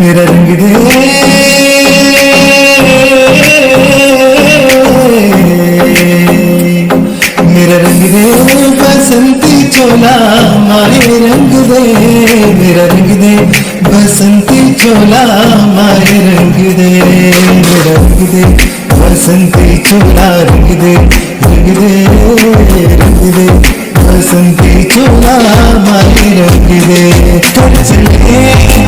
मेरा रंग दे। मेरा रंग दे। बसंती चोला, मारे रंग दे। मेरा रंग दे। बसंती चोला, मारे रंग दे। मेरा रंग दे। बसंती चोला, रंग दे। रंग दे रंग दे। बसंती चोला, मारे रंग दे। चले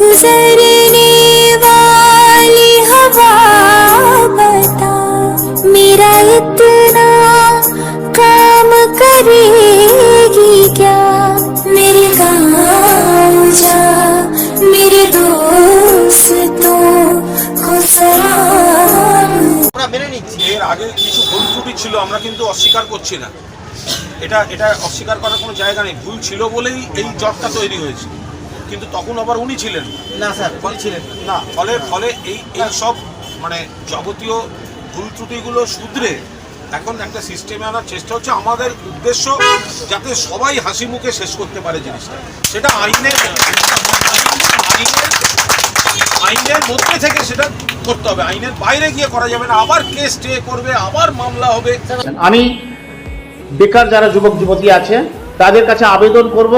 गुजरने वाली हवा बता मेरा इतना काम करेगी क्या मेरे गाँव जा मेरे दोस्तों को सलाम আমরা মেনে নিচ্ছি এর আগে কিছু ভুল ত্রুটি ছিল আমরা কিন্তু অস্বীকার করছি না এটা এটা অস্বীকার করার কোনো জায়গা নেই ভুল ছিল বলেই এই জটটা তৈরি হয়েছে কিন্তু তখন আবার উনি ছিলেন না। স্যার উনি ছিলেন না। ফলে ফলে এই এই সব মানে যাবতীয় ভুল ত্রুটিগুলো শুধরে এখন একটা সিস্টেমে আনার চেষ্টা হচ্ছে। আমাদের উদ্দেশ্য যাতে সবাই হাসি মুখে শেষ করতে পারে জিনিসটা। সেটা আইনের আইনের আইনের মধ্যে থেকে সেটা করতে হবে। আইনের বাইরে গিয়ে করা যাবে না। আবার কেস স্টে করবে আবার মামলা হবে। আমি বেকার যারা যুবক যুবতী আছে তাদের কাছে আবেদন করব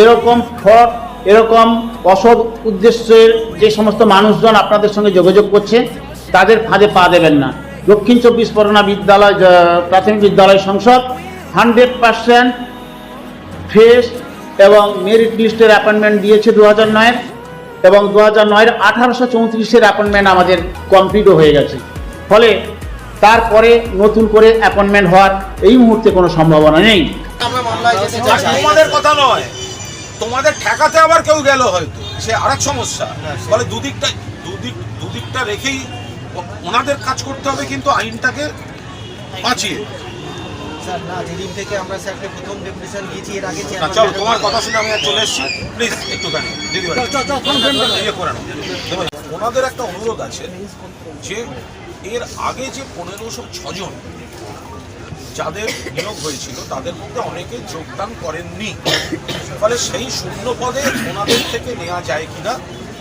এরকম ফ্রড এরকম অসৎ উদ্দেশ্যের যে সমস্ত মানুষজন আপনাদের সঙ্গে যোগাযোগ করছে তাদের ফাঁদে পা দেবেন না। দক্ষিণ চব্বিশ পরগনা বিদ্যালয় প্রাথমিক বিদ্যালয় সংসদ হান্ড্রেড পার্সেন্ট ফেস এবং মেরিট লিস্টের অ্যাপয়েন্টমেন্ট দিয়েছে দু হাজার নয়ের এবং দু হাজার নয়ের আঠারোশো চৌত্রিশের অ্যাপয়েন্টমেন্ট আমাদের কমপ্লিটও হয়ে গেছে। ফলে তারপরে নতুন করে অ্যাপয়েন্টমেন্ট হওয়ার এই মুহূর্তে কোনো সম্ভাবনা নেই। আমরা মামলায় যেতে চাই। তোমাদের কথা নয়। তোমাদের ঠেকাতে আবার কেউ গেল হয়তো। সে আরেক সমস্যা। ফলে দুদিকটা দুদিক দুদিকটা রেখেই ওনাদের কাজ করতে হবে কিন্তু আইনটাকে বাঁচিয়ে। স্যার না যেদিন থেকে আমরা স্যারকে প্রথম ডেপুটেশন দিয়েছি এর আগে চলো তোমার কথা শুনে আমি চলে এসেছি। প্লিজ একটুখানি দিদি ভাই। ইয়ে ওনাদের একটা অনুরোধ আছে যে এর আগে যে পনেরোশো ছজন যাদের নিয়োগ হয়েছিল, তাদের মধ্যে অনেকে যোগদান করেননি। ফলে সেই শূন্য পদে ওনাদের থেকে নেওয়া যায় কিনা,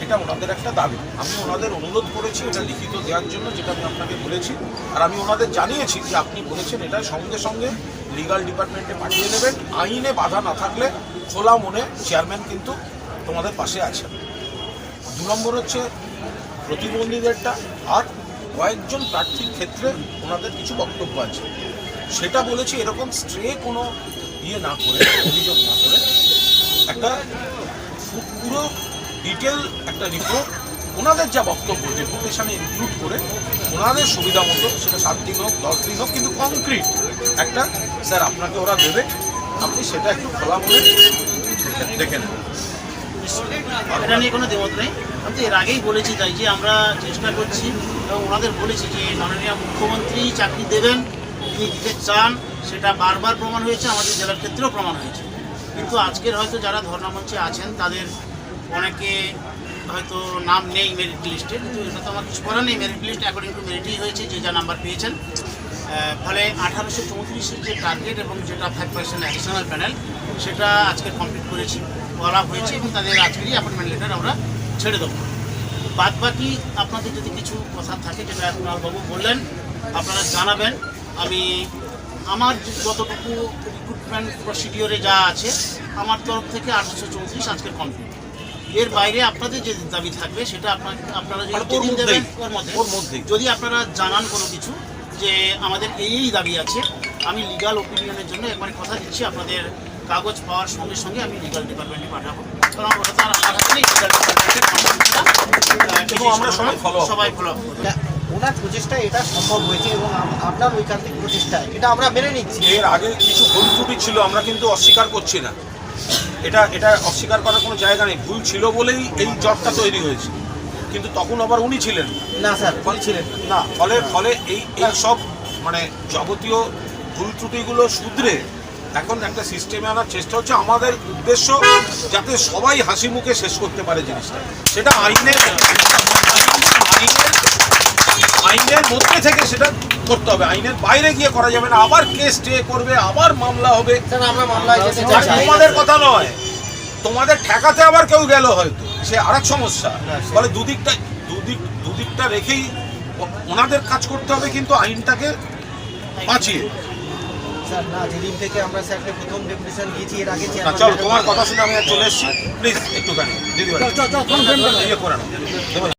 এটা ওনাদের একটা দাবি। আমি ওনাদের অনুরোধ করেছি, এটা লিখিত দেওয়ার জন্য, যেটা আমি আপনাকে বলেছি। আর আমি ওনাদের জানিয়েছি যে আপনি বলেছেন এটা সঙ্গে সঙ্গে লিগাল ডিপার্টমেন্টে পাঠিয়ে দেবেন। আইনে বাধা না থাকলে খোলা মনে চেয়ারম্যান কিন্তু তোমাদের পাশে আছেন। দু নম্বর হচ্ছে প্রতিবন্ধীদেরটা, আর কয়েকজন প্রার্থীর ক্ষেত্রে ওনাদের কিছু বক্তব্য আছে। সেটা বলেছি এরকম স্ট্রে কোনো ইয়ে না করে, অভিযোগ না করে। একটা পুরো ডিটেল একটা রিপোর্ট ওনাদের যা বক্তব্য ডেপুটেশনে ইনক্লুড করে ওনাদের সুবিধা মতো, সেটা সাত দিন হোক দশ দিন হোক, কিন্তু কংক্রিট একটা, স্যার, আপনাকে ওরা দেবে, আপনি সেটা একটু খোলা মনে দেখে- নেবেন এটা নিয়ে কোনো দ্বিমত নেই। আমি এর আগেই বলেছি তাই যে আমরা চেষ্টা করছি এবং ওনাদের বলেছি যে মাননীয় মুখ্যমন্ত্রী চাকরি দেবেন, তিনি দিতে চান, সেটা বারবার প্রমাণ হয়েছে, আমাদের জেলার ক্ষেত্রেও প্রমাণ হয়েছে। কিন্তু আজকের হয়তো যারা ধর্ণামঞ্চে আছেন, তাদের অনেকে হয়তো নাম নেই মেরিট লিস্টে কিন্তু এটা তো আমার কিছু করার নেই। মেরিট লিস্ট অ্যাকর্ডিং টু মেরিটই হয়েছে যে যা নাম্বার পেয়েছেন। ফলে আঠারোশো চৌত্রিশের যে টার্গেট এবং যেটা ফাইভ পার্সেন্ট অ্যাডিশনাল প্যানেল সেটা আজকে কমপ্লিট করেছি বলা হয়েছে এবং তাদের আজকেরই অ্যাপয়েন্টমেন্ট লেটার আমরা ছেড়ে দেবো। বাদ বাকি আপনাদের যদি কিছু কথা থাকে যেটা আপনার বাবু বললেন আপনারা জানাবেন। আমি আমার যতটুকু রিক্রুটমেন্ট প্রসিডিওরে যা আছে আমার তরফ থেকে আঠারোশো চৌত্রিশ আজকের কমপ্লিট এর বাইরে আপনাদের যে দাবি থাকবে সেটা আপনার আপনারা যদি মানে ওর দেবেন ওর মধ্যে ওর মধ্যেই। যদি আপনারা জানান কোনো কিছু যে আমাদের এই এই দাবি আছে আমি লিগাল ওপিনিয়নের জন্য একবার কথা দিচ্ছি আপনাদের কাগজ পাওয়ার সঙ্গে সঙ্গে আমি লিগাল ডিপার্টমেন্টে পাঠাবো। কারণ ওটা তো আর আমার হাতে নেই লিগাল ডিপার্টমেন্টের এবং আমরা সবাই ফলো আপ ওনার প্রচেষ্টা এটা সম্ভব হয়েছে এবং আপনার ঐকান্তিক প্রচেষ্টা এটা আমরা মেনে নিচ্ছি। এর আগে কিছু ভুল ত্রুটি ছিল আমরা কিন্তু অস্বীকার করছি না। এটা এটা অস্বীকার করার কোনো জায়গা নেই। ভুল ছিল বলেই এই জবটা তৈরি হয়েছে। কিন্তু তখন আবার উনি ছিলেন না। স্যার বলছিলেন না ফলে ফলে এই এই সব মানে যাবতীয় ভুল ত্রুটিগুলো শুধরে এখন একটা সিস্টেমে আনার চেষ্টা হচ্ছে। আমাদের উদ্দেশ্য যাতে সবাই হাসি মুখে শেষ করতে পারে জিনিসটা। সেটা আইনের আইনের মধ্যে থেকে সেটা করতে হবে। আইনের বাইরে গিয়ে করা যাবে না। আবার কেস স্টে করবে আবার মামলা হবে। আর তোমাদের কথা নয়। তোমাদের ঠেকাতে আবার কেউ গেল হয়তো। সে আরেক সমস্যা। ফলে দুদিকটা দুদিক দুদিকটা রেখেই ওনাদের কাজ করতে হবে কিন্তু আইনটাকে বাঁচিয়ে। স্যার না যেদিন থেকে আমরা স্যারকে প্রথম ডেপুটেশন দিয়েছি এর আগে চলো তোমার কথা শুনে আমি চলে এসেছি। প্লিজ একটুখানি দিদি